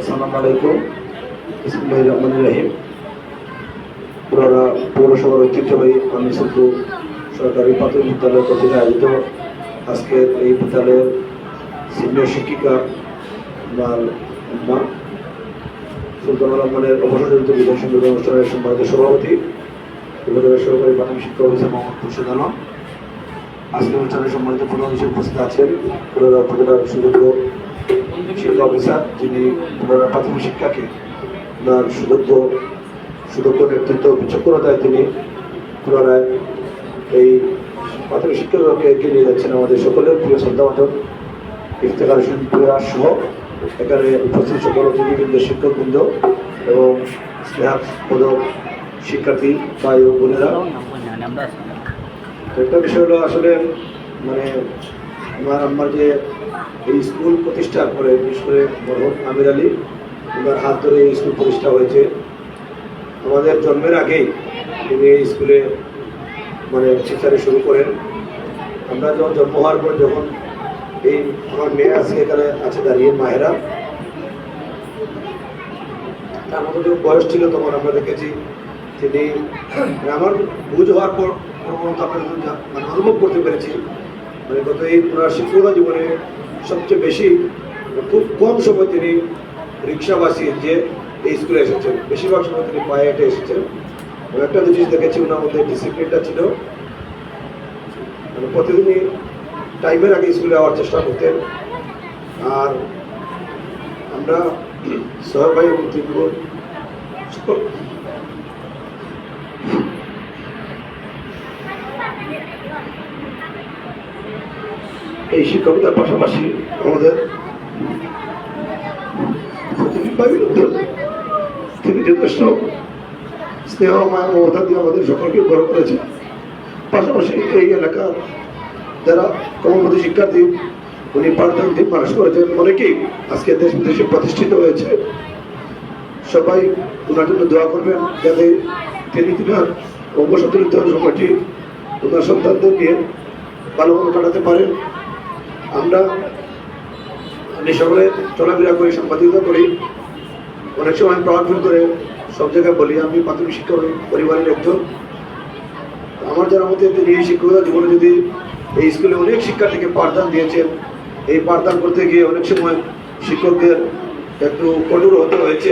আসসালামু আলাইকুম। ইসমিল্লাহির রহমানির রহিম। পুরানা পৌরসভার ঐতিহ্যবাহী আমি শুধু সরকারি প্রাথমিক বিদ্যালয় কর্তৃক আয়োজিত আজকের এই বিদ্যালয়ের সিনিয়র শিক্ষিকা আমার মা সুলতান রহমানের অবসরজনিত সংযোগ অনুষ্ঠানের সম্মানিত সভাপতি উপজেলা সহকারী প্রাথমিক শিক্ষা অফিসার মোহাম্মদ খুরশেদ আলম। আজকের অনুষ্ঠানে সম্মানিত প্রধান হিসেবে উপস্থিত আছেন পুরানা উপজেলার সুযোগ্য শিক্ষা অফিসার যিনি পুরানা প্রাথমিক শিক্ষাকে ওনার সুযোগ্য সুদক্ষ নেতৃত্ব বিচক্ষণতায় তিনি পুনরায় এই প্রাথমিক শিক্ষককে এগিয়ে নিয়ে যাচ্ছেন আমাদের সকলের প্রিয় শ্রদ্ধাভাজন ইফতেখার প্রয়াস সহ এখানে উপস্থিত সকল অতিথিবৃন্দ, শিক্ষকবৃন্দ এবং স্নেহাপদক শিক্ষার্থী ভাই ও বোনেরা। একটা বিষয় হলো আসলে মানে আমার আম্মার যে এই স্কুল প্রতিষ্ঠা করে, বিশেষ করে মরহম আমির আলী ওনার হাত ধরে এই স্কুল প্রতিষ্ঠা হয়েছে। আমাদের জন্মের আগেই তিনি এই স্কুলে মানে শিক্ষাটা শুরু করেন। আমরা যখন জন্ম হওয়ার পর যখন এই আমার মেয়ে আজকে এখানে আছে দাঁড়িয়ে মায়েরা তার মতো যখন বয়স ছিল তখন আমরা দেখেছি তিনি আমার বুঝ হওয়ার পর যখন জা- মানে অনুভব করতে পেরেছি মানে গত এই ওনার শিক্ষকতা জীবনে সবচেয়ে বেশি খুব কম সময় তিনি রিক্সা বাসিয়ে যে এই স্কুলে এসেছেন, বেশিরভাগ সময় তিনি পায়ে হেঁটে এসেছেন। একটা জিনিস দেখেছি, ওনার মধ্যে ডিসিপ্লিনটা ছিল। মানে প্রতিদিনই টাইমের আগে স্কুলে যাওয়ার চেষ্টা করতেন। আর আমরা সোহেব ভাই এবং ত্রিপুর এই শিক্ষকতার পাশাপাশি আমাদের তিনি যথেষ্ট স্নেহ, মায়া, মমতা দিয়ে আমাদের সকলকে বড় করেছেন পাশাপাশি এই এলাকার যারা কমলমতি শিক্ষার্থী, উনি পাঠদান দিয়ে মানুষ করেছেন, অনেকেই আজকে দেশ বিদেশে প্রতিষ্ঠিত হয়েছে। সবাই ওনার জন্য দোয়া করবেন যাতে তিনি তিনার অবসরলিত সময়টি ওনার সন্তানদের নিয়ে ভালোভাবে কাটাতে পারেন। আমরা আমি সকলে চলাফেরা করি সম্পাদিত করি। অনেক সময় প্রাউড ফিল করে সব জায়গায় বলি, আমি প্রাথমিক শিক্ষা পরিবারের একজন। আমার জানা মতে তিনি এই শিক্ষকতা জীবনে যদি এই স্কুলে অনেক শিক্ষার্থীকে পাঠদান দিয়েছেন, এই পাঠদান করতে গিয়ে অনেক সময় শিক্ষকদের একটু কঠোর হতে হয়েছে।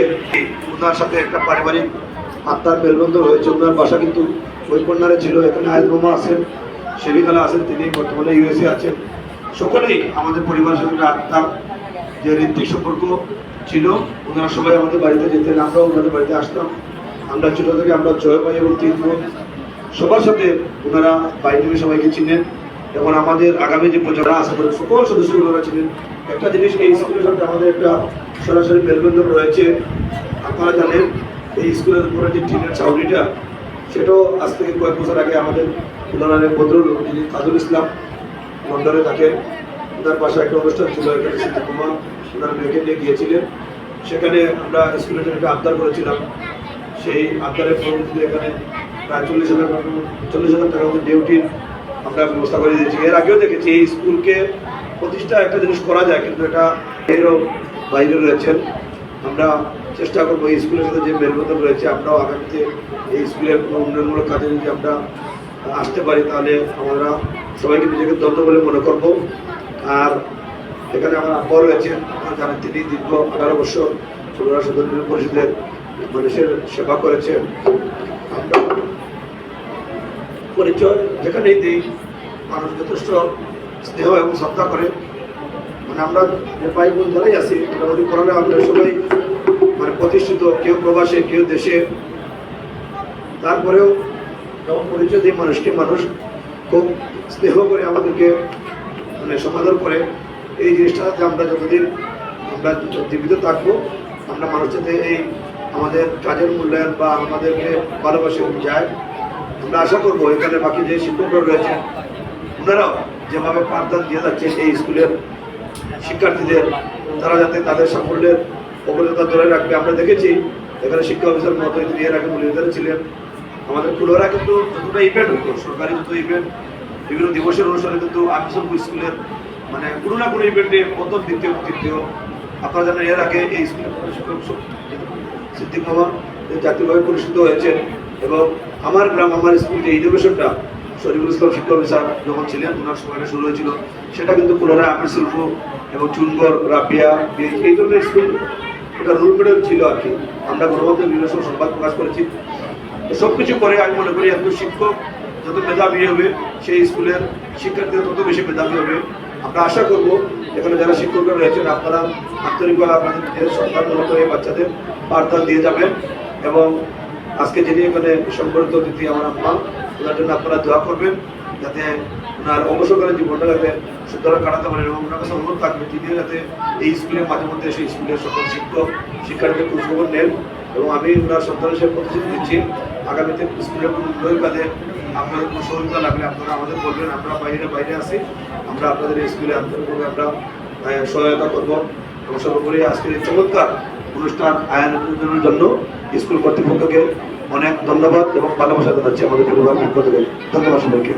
ওনার সাথে একটা পারিবারিক আত্মার মেলবন্ধন হয়েছে। ওনার বাসা কিন্তু ওই কন্যারে ছিল, এখানে আয়েস বোমা আছেন, সেবিকালা আছেন, তিনি বর্তমানে ইউএসএ আছেন। সকলেই আমাদের পরিবারের সঙ্গে আত্মার যে ঋত্বিক সম্পর্ক ছিল, ওনারা সবাই আমাদের বাড়িতে যেতেন, আমরাও ওনাদের বাড়িতে আসতাম। আমরা ছোট থেকে আমরা জয় ভাই এবং তিন বোন। সবার সাথে ওনারা বাইরে থেকে সবাইকে চিনেন এবং আমাদের আগামী যে প্রচারণা আশা করি সকল সদস্যগুলো ওনারা ছিলেন একটা জিনিস, এই স্কুলের সাথে আমাদের একটা সরাসরি মেলবন্ধন রয়েছে। আপনারা জানেন, এই স্কুলের উপরে যে টিনের চাউরিটা সেটাও আজ থেকে কয়েক বছর আগে আমাদের উন্নয়নের বদরুল যিনি তাজুল ইসলাম। লন্ডনে থাকেন তার পাশে একটা অনুষ্ঠান ছিল এখানে সিদ্ধিকুমার ওনার মেয়েকে নিয়ে গিয়েছিলেন। সেখানে আমরা স্কুলের একটা আবদার করেছিলাম। সেই আবদারের পরবর্তীতে এখানে প্রায় চল্লিশ হাজার চল্লিশ হাজার টাকার মতো ডিউটির আমরা ব্যবস্থা করে দিয়েছি। এর আগেও দেখেছি, এই স্কুলকে প্রতিষ্ঠা একটা জিনিস করা যায়, কিন্তু এটা এরও বাইরে রয়েছেন। আমরা চেষ্টা করব এই স্কুলের সাথে যে মেলবন্ধন রয়েছে, আমরাও আগামীতে এই স্কুলের উন্নয়নমূলক কাজে যদি আমরা আসতে পারি, তাহলে আমরা সবাইকে নিজেকে দন্ত বলে মনে করব। আর এখানে আমার আব্বা রয়েছেন জানেন তিনি দীর্ঘ আঠারো বছর চুড়া সদর পরিষদের মানুষের সেবা করেছেন। আমরা পরিচয় যেখানেই দিই, মানুষ যথেষ্ট স্নেহ এবং শ্রদ্ধা করে। মানে আমরা যে ভাই বোন যারাই আছি মোটামুটি করোনা আমরা সবাই মানে প্রতিষ্ঠিত, কেউ প্রবাসে, কেউ দেশে। তারপরেও যখন পরিচয় দিই মানুষকে, মানুষ খুব স্নেহ করে আমাদেরকে মানে সমাদর করে এই জিনিসটা যে আমরা যতদিন আমরা জীবিত থাকব, আমরা মানুষ যাতে এই আমাদের কাজের মূল্যায়ন বা আমাদেরকে ভালোবাসে যায়, আমরা আশা করব এখানে বাকি যে শিক্ষকরা রয়েছে, ওনারাও যেভাবে পাঠদান দিয়ে যাচ্ছেন এই স্কুলের শিক্ষার্থীদের, তারা যাতে তাদের সাফল্যের অবদানতা ধরে রাখবে। আমরা দেখেছি, এখানে শিক্ষা অফিসার মতো তিনি এর আগে ছিলেন। আমাদের কুলোরা কিন্তু যতটা ইভেন্ট হতো, সরকারি যত ইভেন্ট বিভিন্ন দিবসের অনুসারে কিন্তু আমি সব স্কুলের মানে কোনো না কোনো ইভেন্টে প্রথম, দ্বিতীয়, তৃতীয়। আপনারা জানেন এর আগে এই স্কুলের শিক্ষক সিদ্দিক মামা জাতীয়ভাবে পরিচিত হয়েছে এবং আমার গ্রাম, আমার স্কুল যে ইনোভেশনটা শরীফুল ইসলাম শিক্ষা অফিসার যখন ছিলেন, ওনার সময়টা শুরু হয়েছিল। সেটা কিন্তু পুনরায় আমির শিল্প এবং চুনগর রাবিয়া এই- ধরনের স্কুল এটা রোল মডেল ছিল আর কি। আমরা গণমাধ্যমে বিভিন্ন সময় সংবাদ প্রকাশ করেছি। সব কিছু করে আমি মনে করি একজন শিক্ষক যত মেধাবী হবে, সেই স্কুলের শিক্ষার্থীরা তত বেশি মেধাবী হবে। আমরা আশা করব এখানে যারা শিক্ষকরা রয়েছেন, আপনারা আন্তরিকভাবে আপনাদের নিজের সন্তানগুলোকে এই বাচ্চাদের বার্তা দিয়ে যাবেন। এবং আজকে যিনি এখানে সংবর্ধিত অতিথি, আমার আম্মা, ওনার জন্য আপনারা দোয়া করবেন যাতে ওনার অবসরকালীন জীবনটা যাতে সুতরাং কাটাতে পারেন এবং ওনার কাছে অনুরোধ থাকবে তিনি যাতে এই স্কুলের মাঝে মধ্যে সেই স্কুলের সকল শিক্ষক, শিক্ষার্থীদের খোঁজখবর নেন। এবং আমি ওনার সন্তান হিসেবে প্রতিশ্রুতি দিচ্ছি, আগামীতে স্কুলের কোনো কাজে আপনাদের কোনো সহযোগিতা লাগলে আপনারা আমাদের বলবেন, আমরা বাইরে বাইরে আছি, আমরা আপনাদের স্কুলে আন্তরিকভাবে আমরা সহায়তা করব। এবং সর্বোপরি আজকের এই চমৎকার অনুষ্ঠান আয়োজনের জন্য স্কুল কর্তৃপক্ষকে অনেক ধন্যবাদ এবং ভালোবাসা জানাচ্ছি আমাদের পরিবার পক্ষ থেকে ধন্যবাদ সবাইকে।